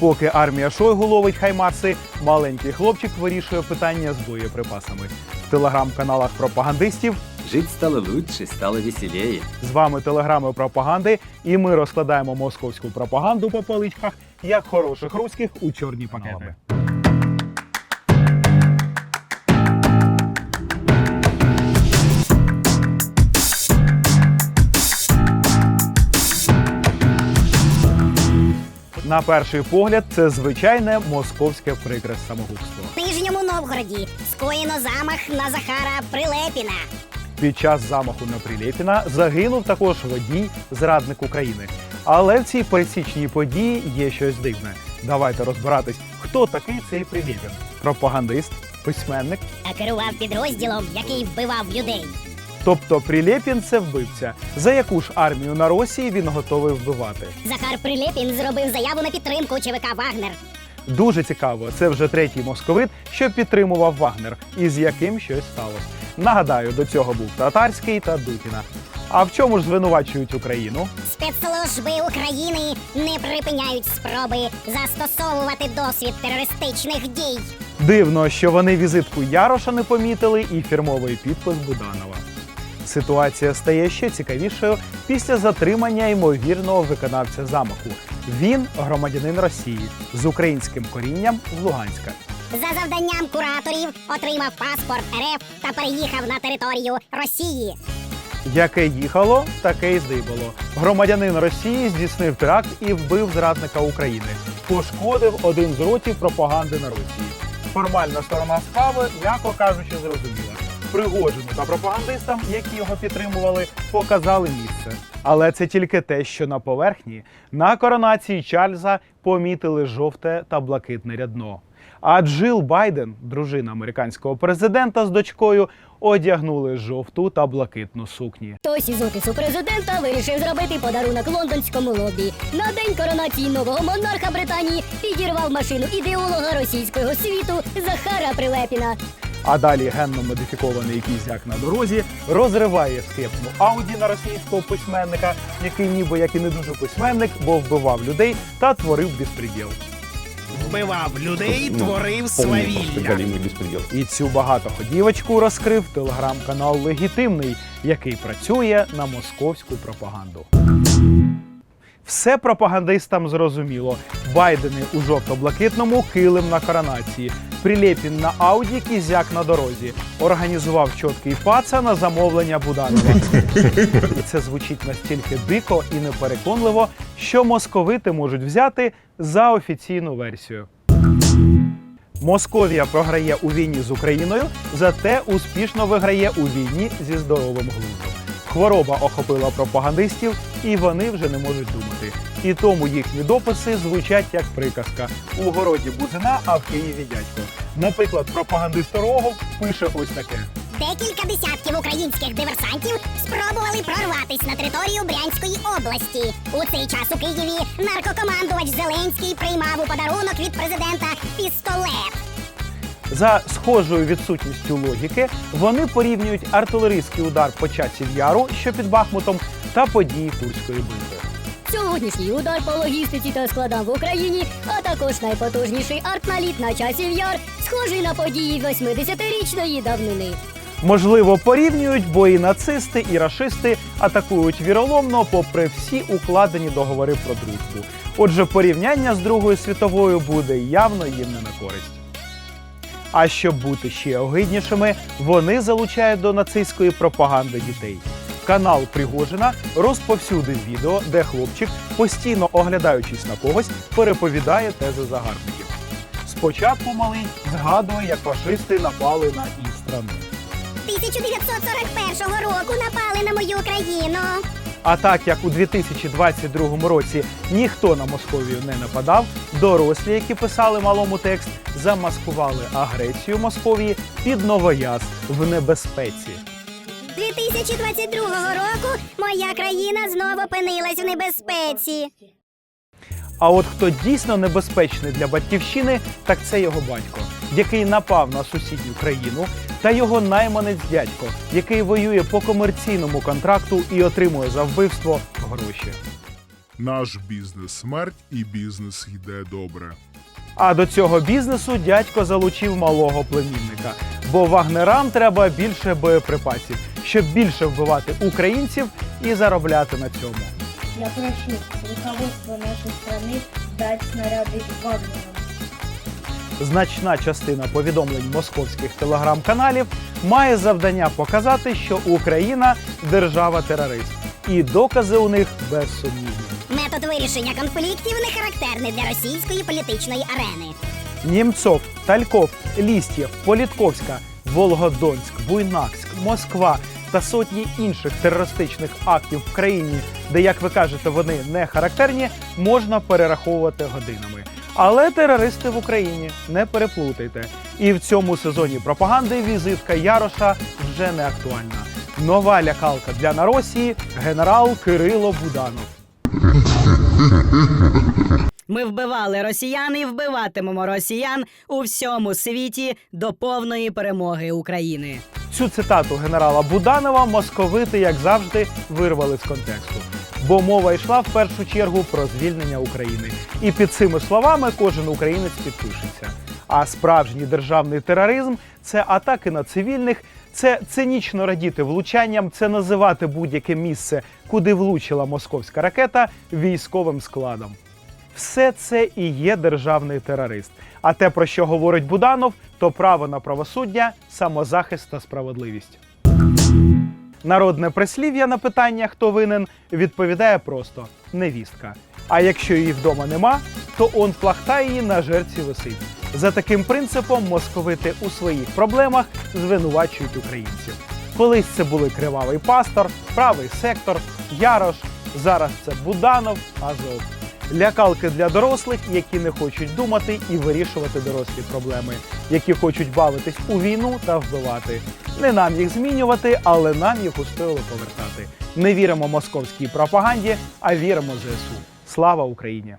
Поки армія Шойгу ловить хаймарси, маленький хлопчик вирішує питання з боєприпасами. В телеграм-каналах пропагандистів Жить стало лучше, стало веселее. з вами телеграми пропаганди, і ми розкладаємо московську пропаганду по поличках як хороших руських у чорні пакети. На перший погляд, це звичайне московське прикре самогубство. В Нижньому Новгороді скоєно замах на Захара Прилепіна. Під час замаху на Прилєпіна загинув також водій, зрадник України. Але в цій пересічній події є щось дивне. Давайте розбиратись, хто такий цей Прилєпін. Пропагандист, письменник. Та керував підрозділом, який вбивав людей. Тобто Прилєпін це вбивця. За яку ж армію на Росії він готовий вбивати? Захар Прилепін зробив заяву на підтримку ЧВК Вагнер. Дуже цікаво, це вже третій московит, що підтримував Вагнер, і з яким щось сталося. Нагадаю, до цього був татарський та Дутіна. А в чому ж звинувачують Україну? Спецслужби України не припиняють спроби застосовувати досвід терористичних дій. Дивно, що вони візитку Яроша не помітили і фірмовий підпис Буданова. Ситуація стає ще цікавішою після затримання ймовірного виконавця замаху. Він громадянин Росії з українським корінням з Луганська. За завданням кураторів отримав паспорт РФ та переїхав на територію Росії. Яке їхало, таке й здибало. Громадянин Росії здійснив теракт і вбив зрадника України. Пошкодив один з ротів пропаганди на Росії. Формальна сторона справи, м'яко кажучи, зрозуміла. Пригожину та пропагандистам, які його підтримували, показали місце. Але це тільки те, що на поверхні на коронації Чарльза помітили жовте та блакитне рядно. А Джил Байден, дружина американського президента з дочкою, одягнули жовту та блакитну сукні. Хтось із офісу президента вирішив зробити подарунок лондонському лобі. На день коронації нового монарха Британії підірвав машину ідеолога російського світу Захара Прилепіна. А далі генно модифікований кізяк на дорозі розриває скепну Ауді на російського письменника, який ніби як і не дуже письменник, бо вбивав людей та творив безпреділ. вбивав людей, Ну, творив свавілля. І цю багатоходівочку розкрив телеграм-канал Легітимний, який працює на московську пропаганду. Все пропагандистам зрозуміло. Байдени у жовто-блакитному килим на коронації. Прилєпін на Ауді, кізяк на дорозі. Організував чіткий паца на замовлення Буданова. Це звучить настільки дико і непереконливо, що московити можуть взяти за офіційну версію. Московія програє у війні з Україною, зате успішно виграє у війні зі здоровим глуздом. Хвороба охопила пропагандистів, і вони вже не можуть думати. І тому їхні дописи звучать як приказка: у городі бузина, а в Києві дядько. Наприклад, пропагандист Рогов пише ось таке. Декілька десятків українських диверсантів спробували прорватися на територію Брянської області. У цей час у Києві наркокомандувач Зеленський приймав у подарунок від президента пістолет. За схожою відсутністю логіки вони порівнюють артилерійський удар по часів яру, що під Бахмутом, та події Курської битви. Сьогоднішній удар по логістиці та складам в Україні, а також найпотужніший артналіт на часів яр, схожий на події 80-річної давнини. Можливо, порівнюють, бо і нацисти, і рашисти атакують віроломно, попри всі укладені договори про дружбу. Отже, порівняння з Другою світовою буде явно їм не на користь. А щоб бути ще огиднішими, вони залучають до нацистської пропаганди дітей. Канал Пригожина розповсюдив відео, де хлопчик, постійно оглядаючись на когось, переповідає тези загарбників. Спочатку малий згадує, як фашисти напали на їх страну. 1941 року напали на мою країну. А так як у 2022 році ніхто на Московію не нападав, дорослі, які писали малому текст, замаскували агресію Московії під новояз в небезпеці. 2022 року моя країна знову опинилась у небезпеці. А от хто дійсно небезпечний для батьківщини, так це його батько, який напав на сусідню країну, та його найманець дядько, який воює по комерційному контракту і отримує за вбивство гроші. Наш бізнес смерть і бізнес йде добре. А до цього бізнесу дядько залучив малого племінника, бо вагнерам треба більше боєприпасів, щоб більше вбивати українців і заробляти на цьому. Я прошу руководство нашей страны дать снаряды Вагнерам. Значна частина повідомлень московських телеграм-каналів має завдання показати, що Україна держава-терорист, і докази у них безсумнівні. Метод вирішення конфліктів не характерний для російської політичної арени. Німцов, Тальков, Лістєв, Політковська, Волгодонськ, Буйнакськ, Москва та сотні інших терористичних актів в країні, де, як ви кажете, вони не характерні, можна перераховувати годинами. Але терористи в Україні не переплутайте. І в цьому сезоні пропаганди візитка Яроша вже не актуальна. Нова лякалка для Наросії генерал Кирило Буданов. Ми вбивали росіян і вбиватимемо росіян у всьому світі до повної перемоги України. Цю цитату генерала Буданова московити, як завжди, вирвали з контексту. Бо мова йшла в першу чергу про звільнення України. І під цими словами кожен українець підпишеться. А справжній державний тероризм це атаки на цивільних, це цинічно радіти влучанням, це називати будь-яке місце, куди влучила московська ракета, військовим складом. Все це і є державний терорист. А те, про що говорить Буданов, то право на правосуддя, самозахист та справедливість. Народне прислів'я на питання, хто винен, відповідає просто невістка. А якщо її вдома нема, то он плахта її на жерці висить. За таким принципом московити у своїх проблемах звинувачують українців. Колись це були кривавий пастор, правий сектор, Ярош. Зараз це Буданов, Азов. Лякалки для дорослих, які не хочуть думати і вирішувати дорослі проблеми, які хочуть бавитись у війну та вбивати. Не нам їх змінювати, але нам їх устоїло повертати. Не віримо московській пропаганді, а віримо ЗСУ. Слава Україні!